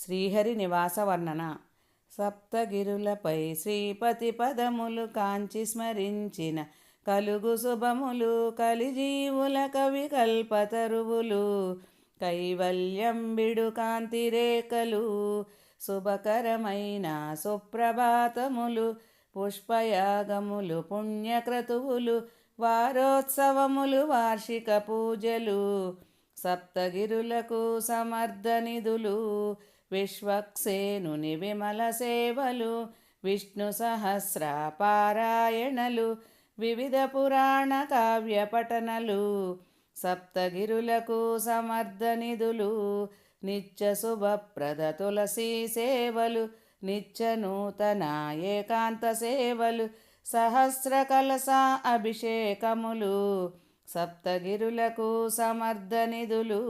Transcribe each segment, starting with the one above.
శ్రీహరి నివాస వర్ణన. సప్తగిరులపై శ్రీపతి పదములు కాంచి స్మరించిన కలుగు శుభములు కలిజీవుల కవి కల్పతరువులు. కైవల్యం బిడు శుభకరమైన సుప్రభాతములు పుష్పయాగములు పుణ్యక్రతువులు వారోత్సవములు వార్షిక పూజలు సప్తగిరులకు సమర్థనిధులు విశ్వక్సేనుని విమల సేవలు విష్ణు సహస్ర పారాయణలు వివిధ పురాణ కావ్య పఠనలు సప్తగిరులకు సమర్థనిధులు నిత్య శుభప్రద తులసీ సేవలు నిత్య నూతన ఏకాంత సేవలు సహస్ర కలస అభిషేకములు సప్తగిరులకు సమర్థనిధులు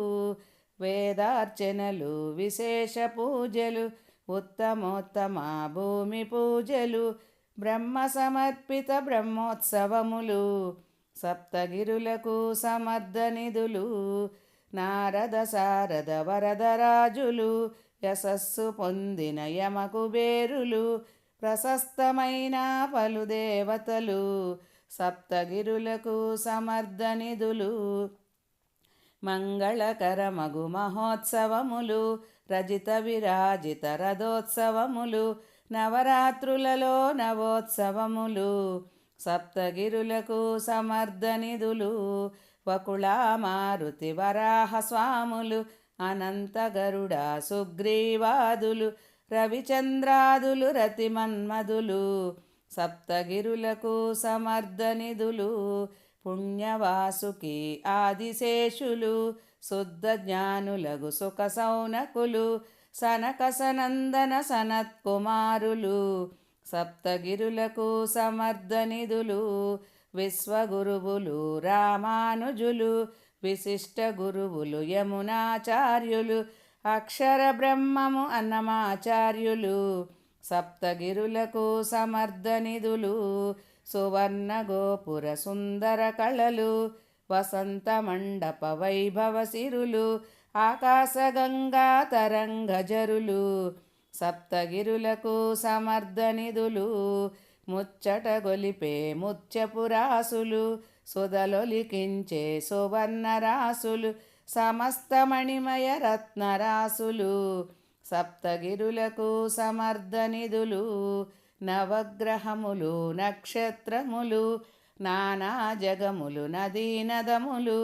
వేదార్చనలు విశేష పూజలు ఉత్తమోత్తమ భూమి పూజలు బ్రహ్మ సమర్పిత బ్రహ్మోత్సవములు సప్తగిరులకు సమర్థనిధులు నారద శారద వరదరాజులు యశస్సు పొందిన యమకుబేరులు ప్రశస్తమైన పలు దేవతలు సప్తగిరులకు సమర్థనిధులు మంగళకరమగు మహోత్సవములు రజిత విరాజిత రథోత్సవములు నవరాత్రులలో నవోత్సవములు సప్తగిరులకు సమర్థనిధులు వకుళామారుతి వరాహ స్వాములు అనంత గరుడ సుగ్రీవాదులు రవిచంద్రాదులు రతిమన్మధులు సప్తగిరులకు సమర్థనిధులు పుణ్యవాసుకి ఆదిశేషులు శుద్ధ జ్ఞానులగు సుఖ సౌనకులు సనక సనందన సనత్కుమారులు సప్తగిరులకు సమర్థనిధులు విశ్వగురువులు రామానుజులు విశిష్ట గురువులు యమునాచార్యులు అక్షర బ్రహ్మము అన్నమాచార్యులు సప్తగిరులకు సమర్థనిధులు సువర్ణ గోపుర సుందర కళలు వసంత మండప వైభవ సిరులు ఆకాశగంగా తరంగజరులు సప్తగిరులకు సమర్థనిధులు ముచ్చట గొలిపే ముత్యపురాసులు సుధలొలికించే సువర్ణరాసులు సమస్త మణిమయ రత్నరాసులు సప్తగిరులకు సమర్థనిధులు నవగ్రహములు నక్షత్రములు నానా జగములు నదీ నదములు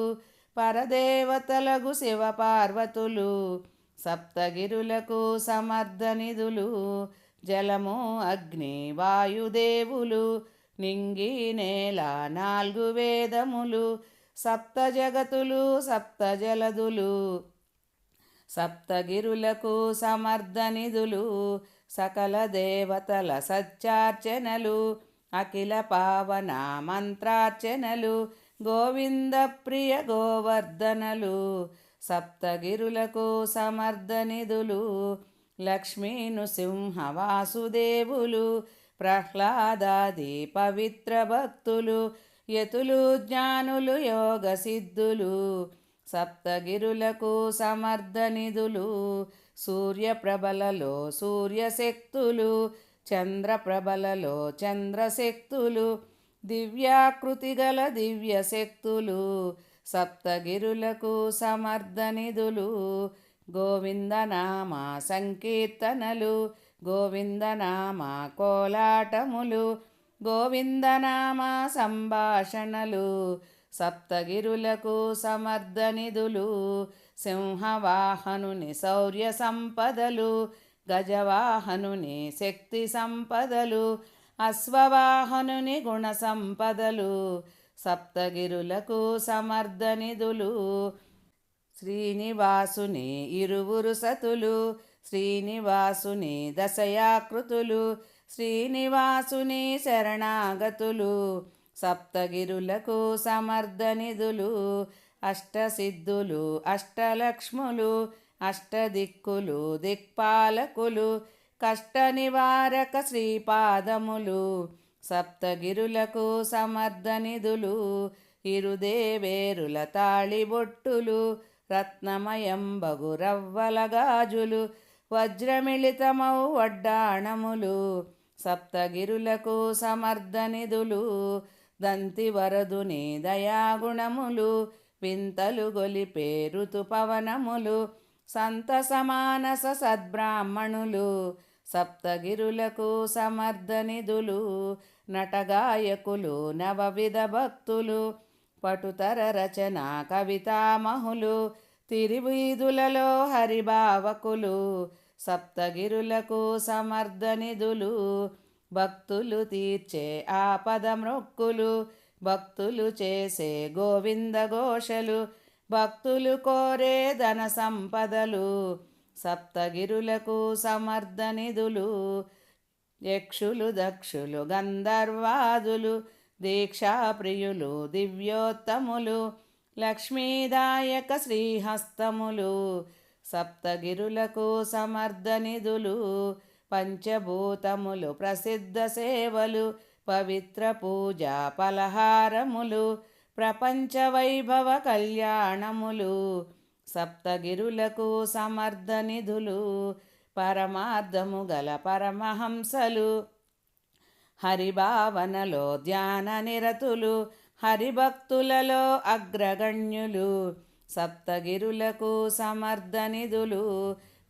పరదేవతలగు శివపార్వతులు సప్తగిరులకు సమర్థనిధులు జలము అగ్ని వాయుదేవులు నింగి నేల నాలుగు వేదములు సప్త జగతులు సప్త జలదులు సప్తగిరులకు సమర్థనిధులు సకల దేవతల సత్యార్చనలు అఖిల పావన మంత్రార్చనలు గోవింద ప్రియ గోవర్ధనలు సప్తగిరులకు సమర్థనిధులు లక్ష్మీ నృసింహ వాసుదేవులు ప్రహ్లాదాది పవిత్ర భక్తులు యతులు జ్ఞానులు యోగ సిద్ధులు సప్తగిరులకు సమర్థనిధులు సూర్యప్రభలలో సూర్యశక్తులు చంద్రప్రభలలో చంద్రశక్తులు దివ్యాకృతి గల దివ్యశక్తులు సప్తగిరులకు సమర్థనిధులు గోవిందనామ సంకీర్తనలు గోవిందనామ కోలాటములు గోవిందనామ సంభాషణలు సప్తగిరులకు సమర్థనిధులు సింహవాహనుని శౌర్య సంపదలు గజవాహనుని శక్తి సంపదలు అశ్వవాహనుని గుణ సంపదలు సప్తగిరులకు సమర్థనిధులు శ్రీనివాసుని ఇరువురు సతులు శ్రీనివాసుని దశయాకృతులు శ్రీనివాసుని శరణాగతులు. సప్తగిరులకు సమర్థనిధులు అష్టసిద్ధులు అష్టలక్ష్ములు అష్టదిక్కులు దిక్పాలకులు కష్ట నివారక శ్రీపాదములు. సప్తగిరులకు సమర్థనిధులు ఇరుదేవేరుల తాళిబొట్టులు రత్నమయంబగు రవ్వల గాజులు వజ్రమిళితమౌ వడ్డాణములు. సప్తగిరులకు సమర్థనిధులు దంతి వరదుని దయాగుణములు వింతలు గొలిపే ఋతుపవనములు సంత సమానస సద్బ్రాహ్మణులు సప్తగిరులకు సమర్థనిధులు నటగాయకులు నవవిధ భక్తులు పటుతర రచన కవితామహులు తిరువీధులలో హరిభావకులు సప్తగిరులకు సమర్థనిధులు భక్తులు తీర్చే ఆపద మృక్కులు భక్తులు చేసే గోవింద ఘోషలు భక్తులు కోరే ధన సంపదలు సప్తగిరులకు సమర్థనిధులు యక్షులు దక్షులు గంధర్వాదులు దీక్షాప్రియులు దివ్యోత్తములు లక్ష్మీదాయక శ్రీహస్తములు సప్తగిరులకు సమర్థనిధులు పంచభూతములు ప్రసిద్ధ సేవలు పవిత్ర పూజా పలహారములు ప్రపంచ వైభవ కళ్యాణములు సప్తగిరులకు సమర్థనిధులు పరమార్థము గల పరమహంసలు హరిభావనలో ధ్యాన నిరతులు హరిభక్తులలో అగ్రగణ్యులు సప్తగిరులకు సమర్థనిధులు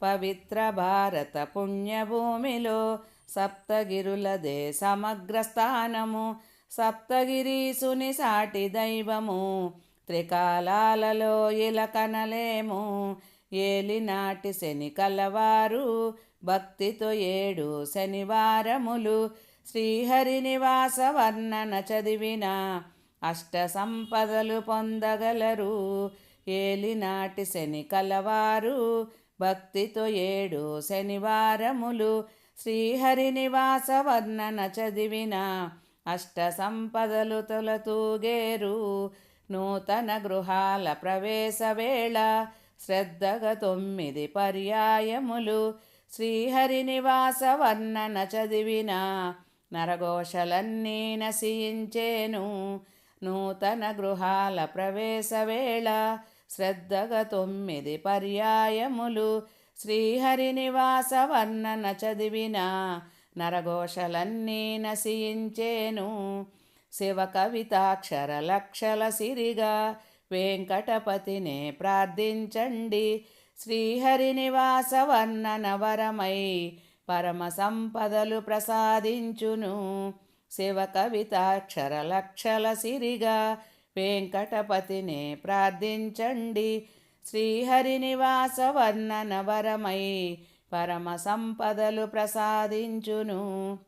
పవిత్ర భారత పుణ్యభూమిలో సప్తగిరులదే సమగ్ర స్థానము సప్తగిరీసుని సాటి దైవము. త్రికాలాలలో ఇలకనలేము. ఏలినాటి శని కలవారు. భక్తితో ఏడు శనివారములు. శ్రీహరి నివాస వర్ణన చదివిన అష్ట సంపదలు పొందగలరు. ఏలినాటి శని కలవారు. భక్తితో ఏడు శనివారములు శ్రీహరి నివాస వర్ణన చదివిన అష్ట సంపదలు తొలతూగేరు. నూతన గృహాల ప్రవేశ వేళ శ్రద్ధగా తొమ్మిది పర్యాయములు శ్రీహరి నివాస వర్ణన చదివిన నరఘోషలన్నీ నశించేను. నూతన గృహాల ప్రవేశ వేళ శ్రద్ధగా తొమ్మిది పర్యాయములు. శ్రీహరి నివాస వర్ణన చదివిన నరఘోషలన్నీ నశించేను. శివ కవితాక్షర లక్షల సిరిగా వెంకటపతినే ప్రార్థించండి. శ్రీహరి నివాస వర్ణన వరమై పరమ సంపదలు ప్రసాదించును. శివ కవితాక్షర లక్షల సిరిగా వెంకటపతిని ప్రార్థించండి. శ్రీహరి నివాస వర్ణన వరమై పరమ సంపదలు ప్రసాదించును.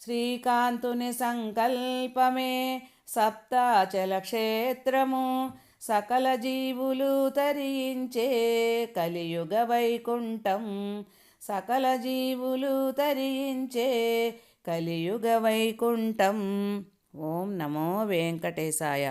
శ్రీకాంతుని సంకల్పమే సప్తాచల క్షేత్రము. సకల జీవులు తరించే కలియుగ వైకుంఠం. సకల జీవులు తరించే కలియుగ వైకుంఠం. ఓం నమో వెంకటేశాయ.